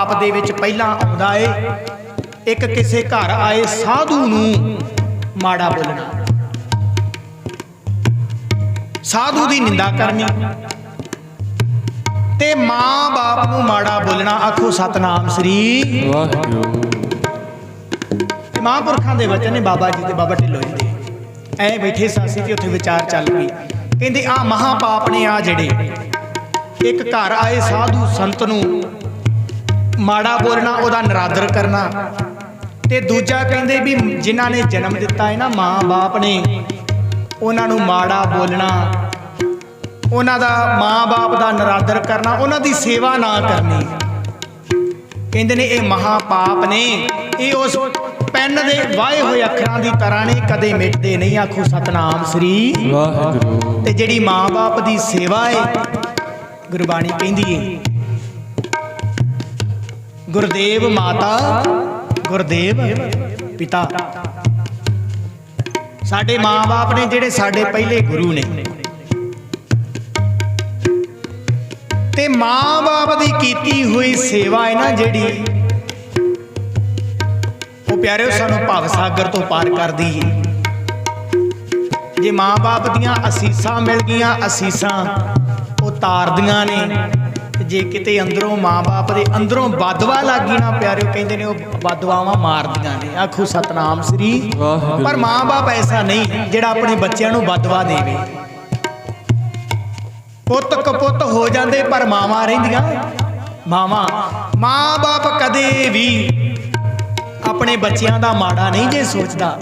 ਆਪ ਦੇ ਵਿੱਚ ਪਹਿਲਾਂ ਆਉਂਦਾ ਏ। ਇੱਕ ਕਿਸੇ ਘਰ ਆਏ ਸਾਧੂ ਨੂੰ ਮਾੜਾ ਬੋਲਣਾ। ਸਾਧੂ ਦੀ ਨਿੰਦਾ ਕਰਨੀ। ਤੇ ਮਾਂ-ਬਾਪ ਨੂੰ ਮਾੜਾ ਬੋਲਣਾ, ਆਖੋ ਸਤਨਾਮ ਸ੍ਰੀ ਵਾਹਿਗੁਰੂ। ਤੇ ਮਹਾਂਪੁਰਖਾਂ ਦੇ ਵਚਨ ਨੇ ਬਾਬਾ ਜੀ ਤੇ ਬਾਬਾ ਢਿੱਲੋਂ ਜੀ ਦੇ। ਐ ਬੈਠੇ ਸਾਸੀ ਤੇ ਉੱਥੇ ਵਿਚਾਰ ਚੱਲ ਪਈ। ਕਹਿੰਦੇ ਆ ਮਹਾਪਾਪ ਨੇ ਆ ਜਿਹੜੇ। ਇੱਕ ਘਰ ਆਏ ਸਾਧੂ ਸੰਤ ਨੂੰ ਮਾੜਾ ਬੋਲਣਾ ਉਹਦਾ ਨਰਾਦਰ ਕਰਨਾ। ਤੇ ਦੂਜਾ ਕਹਿੰਦੇ ਵੀ ਜਿਨ੍ਹਾਂ ਨੇ ਜਨਮ ਦਿੱਤਾ ਹੈ ਨਾ ਮਾਂ-ਬਾਪ ਨੇ ਉਹਨਾਂ ਨੂੰ ਮਾੜਾ ਬੋਲਣਾ ਉਹਨਾਂ ਦਾ ਮਾਂ-ਬਾਪ ਦਾ ਨਰਾਦਰ ਕਰਨਾ ਉਹਨਾਂ ਦੀ ਸੇਵਾ ਨਾ ਕਰਨੀ। ਕਹਿੰਦੇ ਨੇ ਇਹ ਮਹਾ ਪਾਪ ਨੇ ਇਹ ਉਸ ਪੈਨ ਦੇ ਵਾਏ ਹੋਏ ਅੱਖਰਾਂ ਦੀ ਤਰ੍ਹਾਂ ਨੇ ਕਦੇ ਮਿਟਦੇ ਨਹੀਂ ਆਖੋ ਸਤਨਾਮ ਸ੍ਰੀ। ਵਾਹਿਗੁਰੂ। ਤੇ ਜਿਹੜੀ ਮਾਂ-ਬਾਪ ਦੀ ਸੇਵਾ ਹੈ ਗੁਰਬਾਣੀ ਕਹਿੰਦੀ ਏ ਗੁਰਦੇਵ ਮਾਤਾ, ਗੁਰਦੇਵ ਪਿਤਾ। ਸਾਡੇ ਮਾਂ-ਬਾਪ ਨੇ ਜਿਹੜੇ ਸਾਡੇ ਪਹਿਲੇ ਗੁਰੂ ਨੇ। ਤੇ ਮਾਂ-ਬਾਪ ਦੀ ਕੀਤੀ ਹੋਈ ਸੇਵਾ ਹੈ ਨਾ ਜਿਹੜੀ, ਉਹ ਪਿਆਰਿਓ ਸਾਨੂੰ ਭਵ ਸਾਗਰ ਤੋਂ ਪਾਰ ਕਰਦੀ ਹੈ ਜੇ ਮਾਂ-ਬਾਪ ਦੀਆਂ ਅਸੀਸਾਂ ਮਿਲ ਗਈਆਂ, ਅਸੀਸਾਂ ਉਹ ਤਾਰਦੀਆਂ ਨੇ। ਜੇ ਕਿਤੇ ਅੰਦਰੋਂ ਮਾਂ-ਬਾਪ ਦੇ ਅੰਦਰੋਂ ਬਦਵਾ ਲੱਗੀ ਨਾ ਪਿਆਰਿਓ ਕਹਿੰਦੇ ਨੇ ਉਹ ਬਦਵਾਵਾਂ ਮਾਰਦੀਆਂ ਨੇ। ਆਖੋ ਸਤਨਾਮ ਸ੍ਰੀ ਪਰ ਮਾਂ-ਬਾਪ ਐਸਾ ਨਹੀਂ ਜਿਹੜਾ ਆਪਣੇ ਬੱਚਿਆਂ ਨੂੰ ਬਦਵਾ ਦੇਵੇ। ਪੁੱਤ ਕਪੁੱਤ ਹੋ ਜਾਂਦੇ ਪਰ ਮਾਵਾਂ ਰਹਿੰਦੀਆਂ। ਮਾਵਾਂ ਮਾਂ-ਬਾਪ ਕਦੇ ਵੀ ਆਪਣੇ ਬੱਚਿਆਂ ਦਾ ਮਾੜਾ ਨਹੀਂ ਜੇ ਸੋਚਦਾ।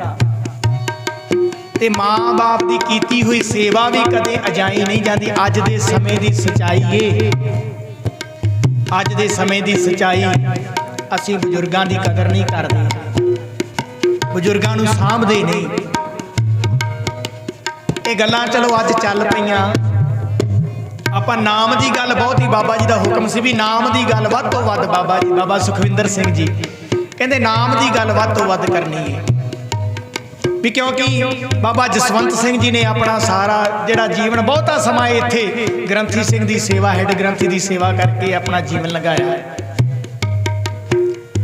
ਤੇ ਮਾਂ-ਬਾਪ ਦੀ ਕੀਤੀ ਹੋਈ ਸੇਵਾ ਵੀ ਕਦੇ ਅਜਾਈ ਨਹੀਂ ਜਾਂਦੀ। ਅੱਜ ਦੇ ਸਮੇਂ ਦੀ ਸਚਾਈ ਏ। ਅੱਜ ਦੇ ਸਮੇਂ ਦੀ ਸਚਾਈ ਅਸੀਂ ਬਜ਼ੁਰਗਾਂ ਦੀ ਕਦਰ ਨਹੀਂ ਕਰਦੇ। ਬਜ਼ੁਰਗਾਂ ਨੂੰ ਸਾਂਭਦੇ ਨਹੀਂ। ਇਹ ਗੱਲਾਂ ਚਲੋ ਅੱਜ ਚੱਲ ਪਈਆਂ। ਆਪਾਂ ਨਾਮ ਦੀ ਗੱਲ ਬਹੁਤ ਹੀ ਬਾਬਾ ਜੀ ਦਾ ਹੁਕਮ ਸੀ ਵੀ ਨਾਮ ਦੀ ਗੱਲ ਵੱਧ ਤੋਂ ਵੱਧ ਬਾਬਾ ਜੀ, ਬਾਬਾ ਸੁਖਵਿੰਦਰ ਸਿੰਘ ਜੀ। ਕਹਿੰਦੇ ਨਾਮ ਦੀ ਗੱਲ ਵੱਧ ਤੋਂ ਵੱਧ ਕਰਨੀ ਹੈ। ਵੀ ਕਿਉਂਕਿ ਬਾਬਾ ਜਸਵੰਤ ਸਿੰਘ ਜੀ ਨੇ ਆਪਣਾ ਸਾਰਾ ਜਿਹੜਾ ਜੀਵਨ, ਬਹੁਤਾ ਸਮਾਂ ਇੱਥੇ ਗ੍ਰੰਥੀ ਸਿੰਘ ਦੀ ਸੇਵਾ, ਹੈਡ ਗ੍ਰੰਥੀ ਦੀ ਸੇਵਾ ਕਰਕੇ ਆਪਣਾ ਜੀਵਨ ਲਗਾਇਆ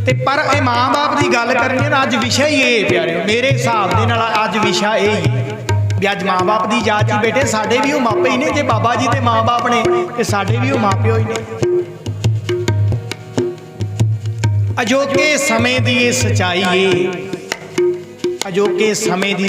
ਤੇ ਪਰ ਇਹ ਮਾਂ-ਬਾਪ ਦੀ ਗੱਲ ਕਰਨੀ ਨਾ, ਅੱਜ ਵਿਸ਼ਾ ਹੀ ਇਹ ਪਿਆਰਿਓ, ਮੇਰੇ ਹਿਸਾਬ ਦੇ ਨਾਲ ਅੱਜ ਵਿਸ਼ਾ ਇਹ ਹੀ ਹੈ ਵੀ ਅੱਜ ਮਾਂ-ਬਾਪ ਦੀ ਯਾਦ ਚ ਬੇਟੇ ਸਾਡੇ ਵੀ ਉਹ ਮਾਪੇ ਹੀ ਨੇ, ਜੇ ਬਾਬਾ ਜੀ ਤੇ ਮਾਂ-ਬਾਪ ਨੇ, ਤੇ ਸਾਡੇ ਵੀ ਉਹ ਮਾਪਿਓ ਹੀ ਨੇ। ਅਜੋਕੇ ਸਮੇਂ ਦੀ ਇਹ ਸਚਾਈ ਏ ਅਜੋਕੇ ਸਮੇਂ ਦੀ